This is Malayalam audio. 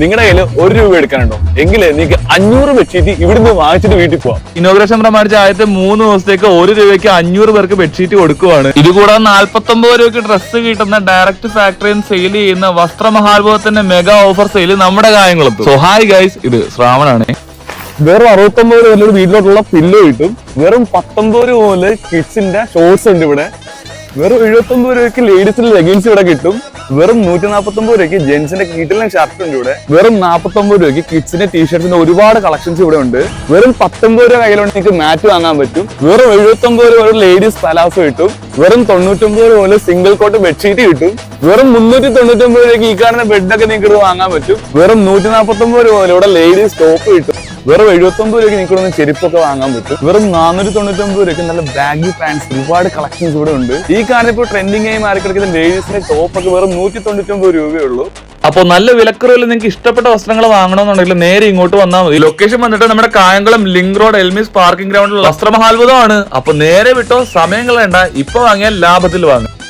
നിങ്ങളുടെ കയ്യിൽ ഒരു രൂപ എടുക്കാനുണ്ടോ? എങ്കിലേ നിങ്ങൾക്ക് അഞ്ഞൂറ് ബെഡ്ഷീറ്റ് ഇവിടുന്ന് വാങ്ങിച്ചിട്ട് വീട്ടിൽ പോവാം. ഇനോഗ്രേഷൻ പ്രമാണിച്ച് ആദ്യത്തെ മൂന്ന് ദിവസത്തേക്ക് ഒരു രൂപയ്ക്ക് അഞ്ഞൂറ് പേർക്ക് ബെഡ്ഷീറ്റ് കൊടുക്കുവാണ്. ഇത് കൂടാതെ ഒമ്പത് രൂപയ്ക്ക് ഡ്രസ്സ് കിട്ടുന്ന ഡയറക്റ്റ് ഫാക്ടറിയിൽ സെയിൽ ചെയ്യുന്ന വസ്ത്രമഹാത്ഭവത്തിന്റെ മെഗാ ഓഫർ സെയിൽ നമ്മുടെ കാര്യങ്ങളും സോ ഹായ് ഗൈസ് ഇത് ശ്രാവണാണ്. വെറും അറുപത്തൊമ്പത് രൂപ വീട്ടിലോട്ടുള്ള പില്ലോ കിട്ടും. വെറും പത്തൊമ്പത് രൂപ മുതൽ കിഡ്സിന്റെ ഷോർട്സ് ഉണ്ട് ഇവിടെ. വെറും എഴുപത്തൊമ്പത് രൂപയ്ക്ക് ലേഡീസിന്റെ ലെഗിൻസ് ഇവിടെ കിട്ടും. വെറും നൂറ്റി നാൽപ്പത്തി ഒമ്പത് രൂപയ്ക്ക് ജെന്റ്സിന്റെ കീറ്റിലും ഷർട്ട് ഉണ്ട് ഇവിടെ വെറും നാൽപ്പത്തൊമ്പത് രൂപയ്ക്ക് കിഡ്സിന്റെ ടീഷർട്സിന്റെ ഒരുപാട് കളക്ഷൻസ് ഇവിടെ ഉണ്ട്. വെറും പത്തൊമ്പത് രൂപ കയ്യിലുണ്ട് നിങ്ങൾക്ക് മാറ്റ് വാങ്ങാൻ പറ്റും. വെറും എഴുപത്തൊമ്പത് രൂപ ഒരു ലേഡീസ് പലാസോ കിട്ടും. വെറും തൊണ്ണൂറ്റൊമ്പത് രൂപ മുതൽ സിംഗിൾ കോട്ട് ബെഡ്ഷീറ്റ് കിട്ടും. വെറും മുന്നൂറ്റി തൊണ്ണൂറ്റൊമ്പത് രൂപയ്ക്ക് ഈ കാണുന്ന ബെഡൊക്കെ നിങ്ങൾക്ക് വാങ്ങാൻ പറ്റും. വെറും നൂറ്റി നാൽപ്പത്തൊമ്പത് രൂപ മുതൽ ഇവിടെ ലേഡീസ് ടോപ്പ് കിട്ടും. വെറും എഴുപത്തൊമ്പത് രൂപയ്ക്ക് നിങ്ങൾക്ക് ഇവിടെ ചെരുപ്പൊക്കെ വാങ്ങാൻ പറ്റും. വെറും നാനൂറ്റി തൊണ്ണൂറ്റൊമ്പത് രൂപയ്ക്ക് നല്ല ബാഗി പാൻസ് ഒരുപാട് കളക്ഷൻസ് ഇവിടെ ഉണ്ട്. ഈ കാണുന്ന ഇപ്പോൾ ട്രെൻഡിങ് ആയി മാറിക്കിടക്കുന്ന ലേഡീസിന്റെ ടോപ്പ് ഒക്കെ വെറും നൂറ്റി തൊണ്ണൂറ്റൊമ്പത് രൂപയേ ഉള്ളൂ. അപ്പോൾ നല്ല വിലക്കുറവിൽ നിങ്ങൾക്ക് ഇഷ്ടപ്പെട്ട വസ്ത്രങ്ങൾ വാങ്ങണമെന്നുണ്ടെങ്കിൽ നേരെ ഇങ്ങോട്ട് വന്നാൽ മതി. ലൊക്കേഷൻ വന്നിട്ട് നമ്മുടെ കായംകുളം ലിങ്ക് റോഡ് എൽമിസ് പാർക്കിംഗ് ഗ്രൗണ്ടിൽ വസ്ത്രമഹാത്ഭുതമാണ്. അപ്പൊ നേരെ വിട്ടോ സമയം കളയണ്ട. ഇപ്പൊ വാങ്ങിയാൽ ലാഭത്തിൽ വാങ്ങും.